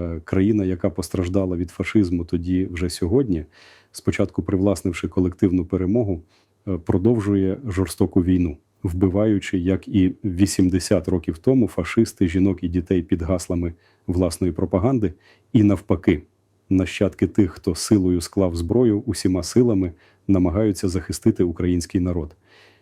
Е, Країна, яка постраждала від фашизму тоді вже сьогодні, спочатку привласнивши колективну перемогу, е, продовжує жорстоку війну, вбиваючи, як і 80 років тому, фашисти жінок і дітей під гаслами власної пропаганди, і навпаки, нащадки тих, хто силою склав зброю, усіма силами намагаються захистити український народ.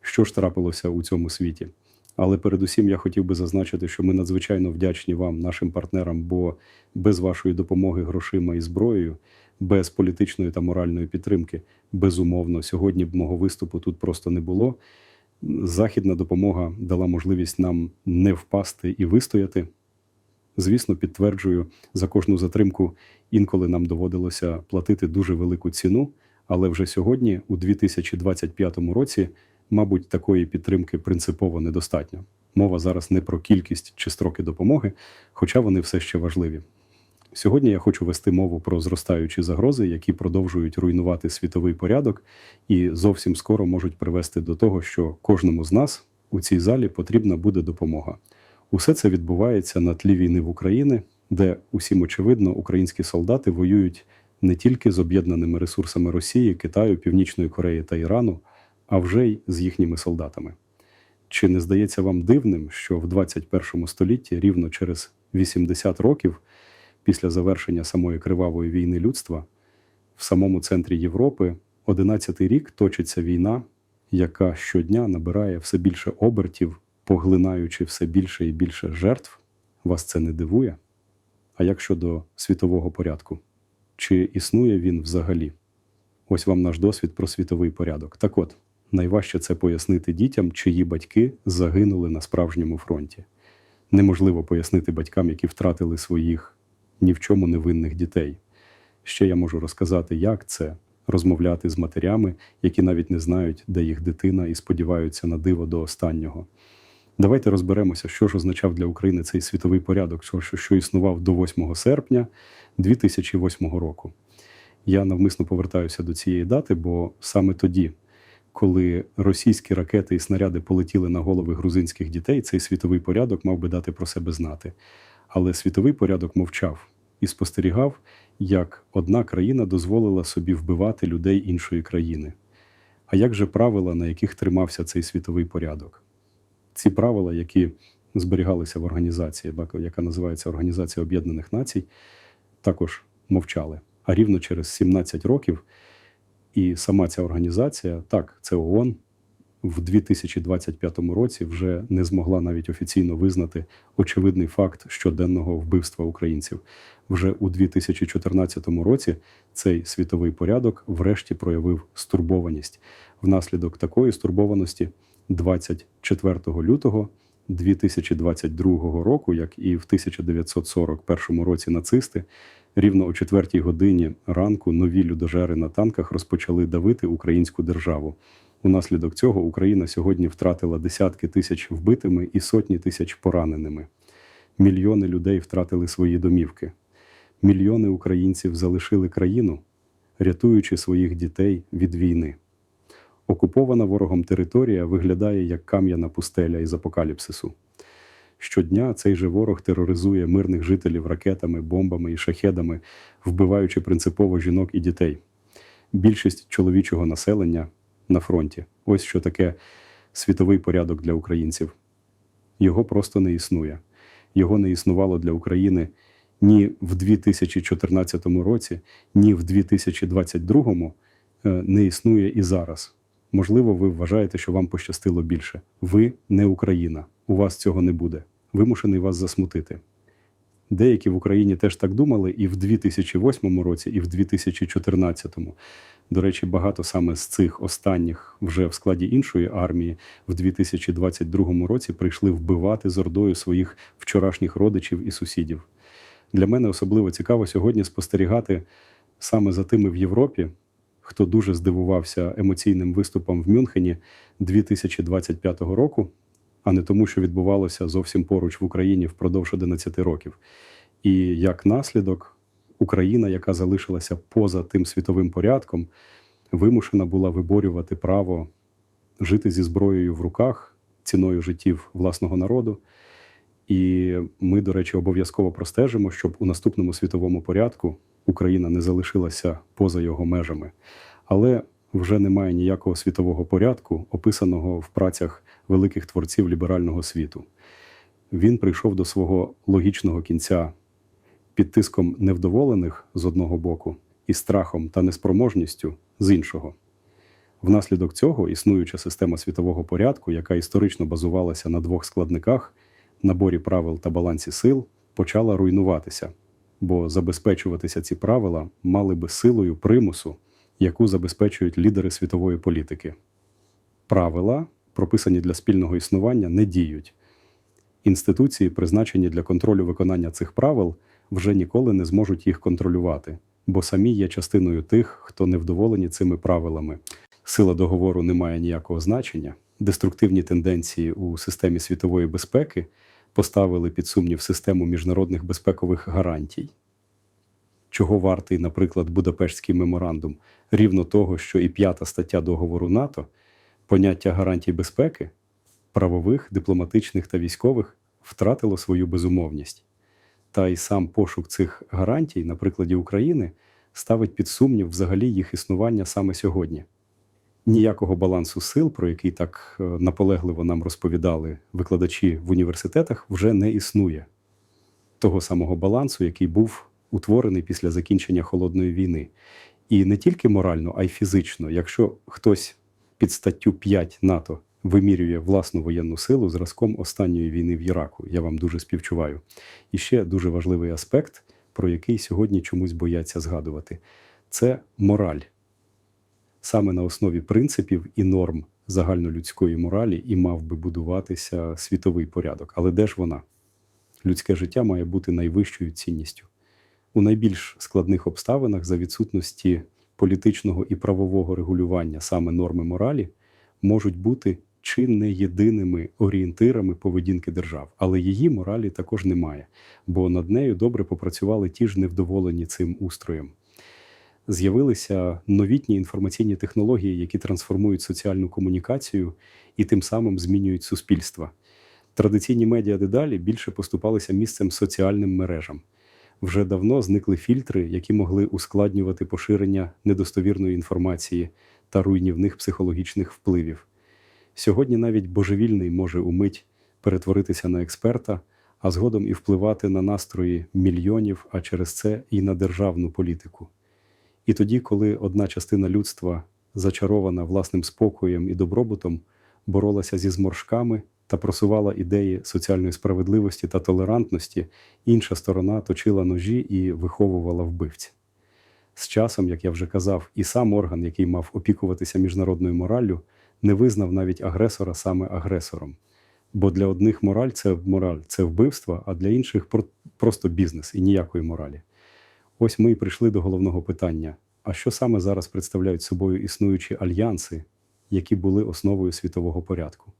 Що ж трапилося у цьому світі? Але передусім я хотів би зазначити, що ми надзвичайно вдячні вам, нашим партнерам, бо без вашої допомоги грошима і зброєю, без політичної та моральної підтримки, безумовно, сьогодні б мого виступу тут просто не було. Західна допомога дала можливість нам не впасти і вистояти. Звісно, підтверджую, за кожну затримку інколи нам доводилося платити дуже велику ціну, але вже сьогодні, у 2025 році, мабуть, такої підтримки принципово недостатньо. Мова зараз не про кількість чи строки допомоги, хоча вони все ще важливі. Сьогодні я хочу вести мову про зростаючі загрози, які продовжують руйнувати світовий порядок, і зовсім скоро можуть привести до того, що кожному з нас у цій залі потрібна буде допомога. Усе це відбувається на тлі війни в Україні, де усім очевидно українські солдати воюють не тільки з об'єднаними ресурсами Росії, Китаю, Північної Кореї та Ірану, а вже й з їхніми солдатами. Чи не здається вам дивним, що в 21 столітті, рівно через 80 років після завершення самої кривавої війни людства, в самому центрі Європи 11-й рік точиться війна, яка щодня набирає все більше обертів, поглинаючи все більше і більше жертв? Вас це не дивує? А як щодо світового порядку? Чи існує він взагалі? Ось вам наш досвід про світовий порядок. Так от, найважче це пояснити дітям, чиї батьки загинули на справжньому фронті. Неможливо пояснити батькам, які втратили своїх ні в чому невинних дітей. Ще я можу розказати, як це розмовляти з матерями, які навіть не знають, де їх дитина, і сподіваються на диво до останнього. Давайте розберемося, що ж означав для України цей світовий порядок, що, що, існував до 8 серпня 2008 року. Я навмисно повертаюся до цієї дати, бо саме тоді, коли російські ракети і снаряди полетіли на голови грузинських дітей, цей світовий порядок мав би дати про себе знати. Але світовий порядок мовчав і спостерігав, як одна країна дозволила собі вбивати людей іншої країни. А як же правила, на яких тримався цей світовий порядок? Ці правила, які зберігалися в організації, яка називається Організація Об'єднаних Націй, також мовчали. А рівно через 17 років і сама ця організація, так, це ООН, в 2025 році вже не змогла навіть офіційно визнати очевидний факт щоденного вбивства українців. Вже у 2014 році цей світовий порядок врешті проявив стурбованість. Внаслідок такої стурбованості 24 лютого 2022 року, як і в 1941 році нацисти, рівно о 4 годині ранку нові людожери на танках розпочали давити українську державу. Унаслідок цього Україна сьогодні втратила десятки тисяч вбитими і сотні тисяч пораненими. Мільйони людей втратили свої домівки. Мільйони українців залишили країну, рятуючи своїх дітей від війни. Окупована ворогом територія виглядає як кам'яна пустеля із апокаліпсису. Щодня цей же ворог тероризує мирних жителів ракетами, бомбами і шахедами, вбиваючи принципово жінок і дітей. Більшість чоловічого населення на фронті. Ось що таке світовий порядок для українців. Його просто не існує. Його не існувало для України ні в 2014 році, ні в 2022 не існує і зараз. Можливо, ви вважаєте, що вам пощастило більше. Ви не Україна. У вас цього не буде. Вимушений вас засмутити. Деякі в Україні теж так думали і в 2008 році, і в 2014. До речі, багато саме з цих останніх вже в складі іншої армії в 2022 році прийшли вбивати з ордою своїх вчорашніх родичів і сусідів. Для мене особливо цікаво сьогодні спостерігати саме за тими в Європі, хто дуже здивувався емоційним виступом в Мюнхені 2025 року, а не тому, що відбувалося зовсім поруч в Україні впродовж 11 років. І як наслідок, Україна, яка залишилася поза тим світовим порядком, вимушена була виборювати право жити зі зброєю в руках ціною життів власного народу І ми, до речі, обов'язково простежимо, щоб у наступному світовому порядку Україна не залишилася поза його межами. Але вже немає ніякого світового порядку, описаного в працях великих творців ліберального світу. Він прийшов до свого логічного кінця під тиском невдоволених з одного боку і страхом та неспроможністю з іншого. Внаслідок цього існуюча система світового порядку, яка історично базувалася на двох складниках наборі правил та балансі сил, почала руйнуватися, бо забезпечуватися ці правила мали би силою примусу, яку забезпечують лідери світової політики. Правила, прописані для спільного існування, не діють. Інституції, призначені для контролю виконання цих правил, вже ніколи не зможуть їх контролювати, бо самі є частиною тих, хто невдоволені цими правилами. Сила договору не має ніякого значення. Деструктивні тенденції у системі світової безпеки поставили під сумнів систему міжнародних безпекових гарантій. Чого вартий, наприклад, Будапештський меморандум, рівно того, що і п'ята стаття договору НАТО, поняття гарантій безпеки, правових, дипломатичних та військових втратило свою безумовність. Та й сам пошук цих гарантій, на прикладі України, ставить під сумнів взагалі їх існування саме сьогодні. Ніякого балансу сил, про який так е, наполегливо нам розповідали викладачі в університетах, вже не існує. Того самого балансу, який був утворений після закінчення холодної війни. І не тільки морально, а й фізично. Якщо хтось під статтю 5 НАТО вимірює власну воєнну силу зразком останньої війни в Іраку, я вам дуже співчуваю. І ще дуже важливий аспект, про який сьогодні чомусь бояться згадувати, це мораль саме на основі принципів і норм загальнолюдської моралі і мав би будуватися світовий порядок. Але де ж вона? Людське життя має бути найвищою цінністю. У найбільш складних обставинах за відсутності політичного і правового регулювання саме норми моралі можуть бути чи не єдиними орієнтирами поведінки держав, але її моралі також немає, бо над нею добре попрацювали ті ж невдоволені цим устроєм з'явилися новітні інформаційні технології, які трансформують соціальну комунікацію і тим самим змінюють суспільства. Традиційні медіа дедалі більше поступалися місцем соціальним мережам. Вже давно зникли фільтри, які могли ускладнювати поширення недостовірної інформації та руйнівних психологічних впливів. Сьогодні навіть божевільний може умить перетворитися на експерта, а згодом і впливати на настрої мільйонів, а через це і на державну політику. І тоді, коли одна частина людства, зачарована власним спокоєм і добробутом, боролася зі зморшками та просувала ідеї соціальної справедливості та толерантності, інша сторона точила ножі і виховувала вбивці. З часом, як я вже казав, і сам орган, який мав опікуватися міжнародною мораллю, не визнав навіть агресора саме агресором. Бо для одних мораль це мораль, це вбивство, а для інших просто бізнес і ніякої моралі. Ось ми і прийшли до головного питання: а що саме зараз представляють собою існуючі альянси, які були основою світового порядку?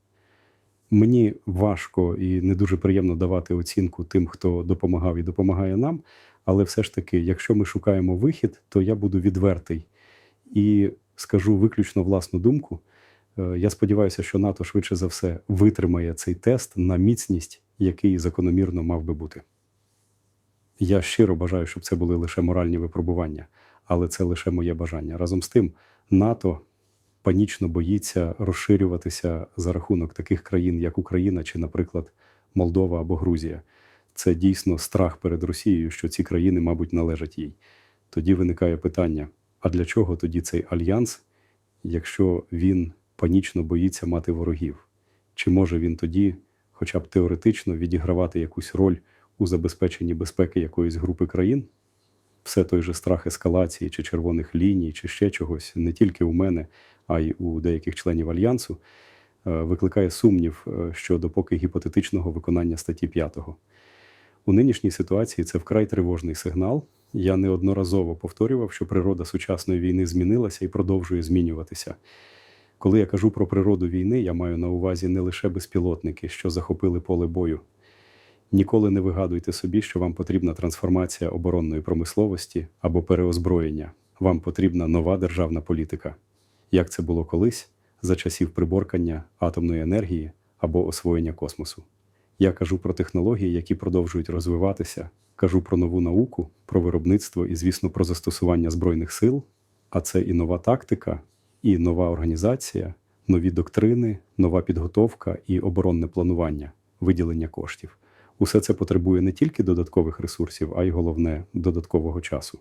Мені важко і не дуже приємно давати оцінку тим, хто допомагав і допомагає нам. Але все ж таки, якщо ми шукаємо вихід, то я буду відвертий і скажу виключно власну думку. Е, я сподіваюся, що НАТО швидше за все витримає цей тест на міцність, який закономірно мав би бути. Я щиро бажаю, щоб це були лише моральні випробування, але це лише моє бажання. Разом з тим, НАТО панічно боїться розширюватися за рахунок таких країн, як Україна чи, наприклад, Молдова або Грузія. Це дійсно страх перед Росією, що ці країни, мабуть, належать їй. Тоді виникає питання: а для чого тоді цей альянс, якщо він панічно боїться мати ворогів? Чи може він тоді, хоча б теоретично, відігравати якусь роль? у забезпеченні безпеки якоїсь групи країн, все той же страх ескалації чи червоних ліній, чи ще чогось, не тільки у мене, а й у деяких членів альянсу, е, викликає сумнів е, щодо поки гіпотетичного виконання статті 5. У нинішній ситуації це вкрай тривожний сигнал. Я неодноразово повторював, що природа сучасної війни змінилася і продовжує змінюватися. Коли я кажу про природу війни, я маю на увазі не лише безпілотники, що захопили поле бою. Ніколи не вигадуйте собі, що вам потрібна трансформація оборонної промисловості або переозброєння. Вам потрібна нова державна політика, як це було колись за часів приборкання атомної енергії або освоєння космосу. Я кажу про технології, які продовжують розвиватися, кажу про нову науку, про виробництво і, звісно, про застосування збройних сил. А це і нова тактика, і нова організація, нові доктрини, нова підготовка і оборонне планування, виділення коштів. Усе це потребує не тільки додаткових ресурсів, а й головне додаткового часу.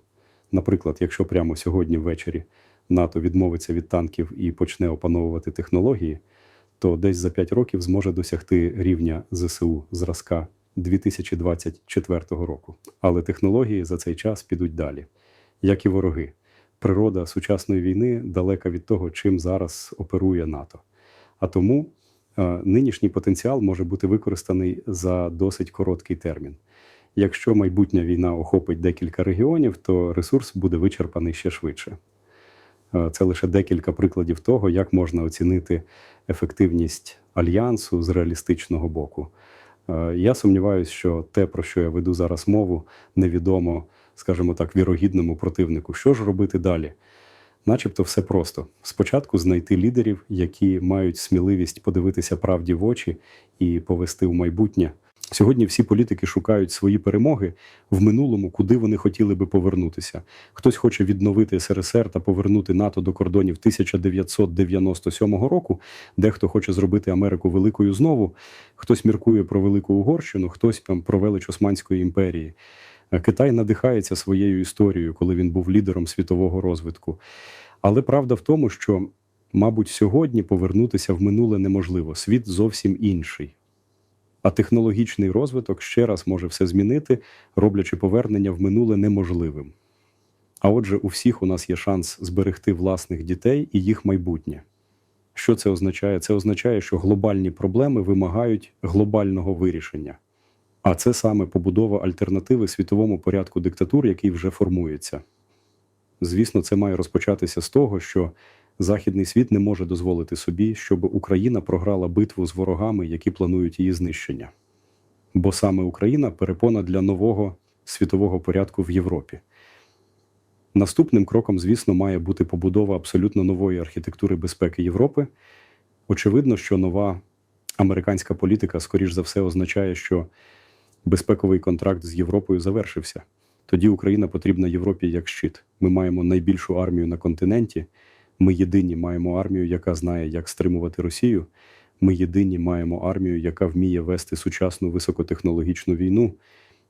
Наприклад, якщо прямо сьогодні ввечері НАТО відмовиться від танків і почне опановувати технології, то десь за 5 років зможе досягти рівня ЗСУ зразка 2024 року. Але технології за цей час підуть далі, як і вороги. Природа сучасної війни далека від того, чим зараз оперує НАТО. А тому нинішній потенціал може бути використаний за досить короткий термін. Якщо майбутня війна охопить декілька регіонів, то ресурс буде вичерпаний ще швидше. Е, Це лише декілька прикладів того, як можна оцінити ефективність альянсу з реалістичного боку. Е, Я сумніваюся, що те, про що я веду зараз мову, невідомо, скажімо так, вірогідному противнику. Що ж робити далі? Начебто все просто. Спочатку знайти лідерів, які мають сміливість подивитися правді в очі і повести в майбутнє. Сьогодні всі політики шукають свої перемоги в минулому, куди вони хотіли би повернутися. Хтось хоче відновити СРСР та повернути НАТО до кордонів 1997 року. Дехто хоче зробити Америку великою знову. Хтось міркує про велику Угорщину, хтось там про велич Османської імперії. Китай надихається своєю історією, коли він був лідером світового розвитку. Але правда в тому, що, мабуть, сьогодні повернутися в минуле неможливо. Світ зовсім інший. А технологічний розвиток ще раз може все змінити, роблячи повернення в минуле неможливим. А отже, у всіх у нас є шанс зберегти власних дітей і їх майбутнє. Що це означає? Це означає, що глобальні проблеми вимагають глобального вирішення. А це саме побудова альтернативи світовому порядку диктатур, який вже формується. Звісно, це має розпочатися з того, що Західний світ не може дозволити собі, щоб Україна програла битву з ворогами, які планують її знищення. Бо саме Україна перепона для нового світового порядку в Європі. Наступним кроком, звісно, має бути побудова абсолютно нової архітектури безпеки Європи. Очевидно, що нова американська політика, скоріш за все, означає, що безпековий контракт з Європою завершився. Тоді Україна потрібна Європі як щит. Ми маємо найбільшу армію на континенті. Ми єдині маємо армію, яка знає, як стримувати Росію. Ми єдині маємо армію, яка вміє вести сучасну високотехнологічну війну.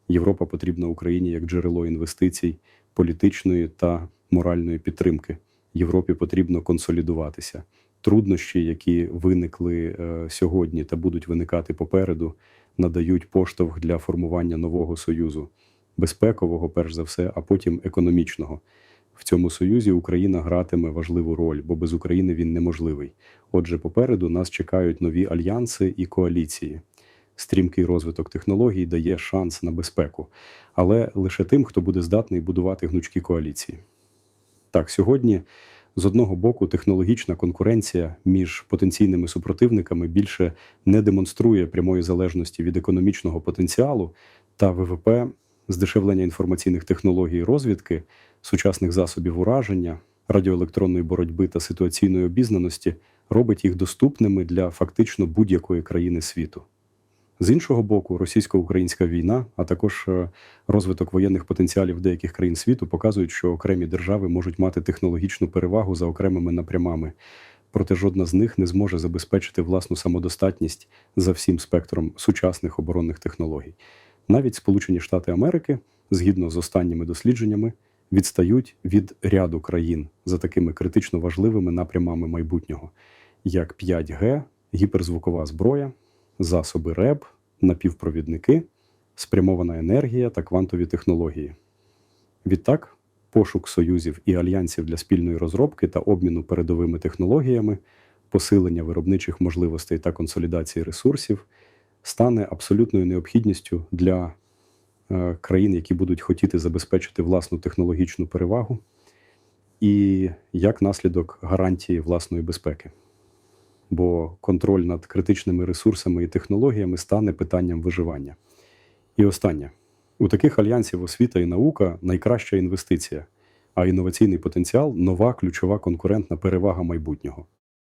Європа потрібна Україні як джерело інвестицій, політичної та моральної підтримки. Європі потрібно консолідуватися. Труднощі, які виникли е, сьогодні та будуть виникати попереду, надають поштовх для формування нового союзу, безпекового, перш за все, а потім економічного. В цьому союзі Україна гратиме важливу роль, бо без України він неможливий. Отже, попереду нас чекають нові альянси і коаліції. Стрімкий розвиток технологій дає шанс на безпеку, але лише тим, хто буде здатний будувати гнучкі коаліції. Так, сьогодні з одного боку технологічна конкуренція між потенційними супротивниками більше не демонструє прямої залежності від економічного потенціалу та ВВП, здешевлення інформаційних технологій розвідки, сучасних засобів ураження, радіоелектронної боротьби та ситуаційної обізнаності робить їх доступними для фактично будь-якої країни світу. З іншого боку, російсько-українська війна, а також е, розвиток воєнних потенціалів деяких країн світу показують, що окремі держави можуть мати технологічну перевагу за окремими напрямами, проте жодна з них не зможе забезпечити власну самодостатність за всім спектром сучасних оборонних технологій. Навіть Сполучені Штати Америки, згідно з останніми дослідженнями, відстають від ряду країн за такими критично важливими напрямами майбутнього, як 5G, гіперзвукова зброя, засоби РЕБ, напівпровідники, спрямована енергія та квантові технології. Відтак, пошук союзів і альянсів для спільної розробки та обміну передовими технологіями, посилення виробничих можливостей та консолідації ресурсів стане абсолютною необхідністю для е, країн, які будуть хотіти забезпечити власну технологічну перевагу, і як наслідок гарантії власної безпеки. Бо контроль над критичними ресурсами і технологіями стане питанням виживання. І останнє: у таких альянсів освіта і наука найкраща інвестиція, а інноваційний потенціал нова ключова конкурентна перевага майбутнього.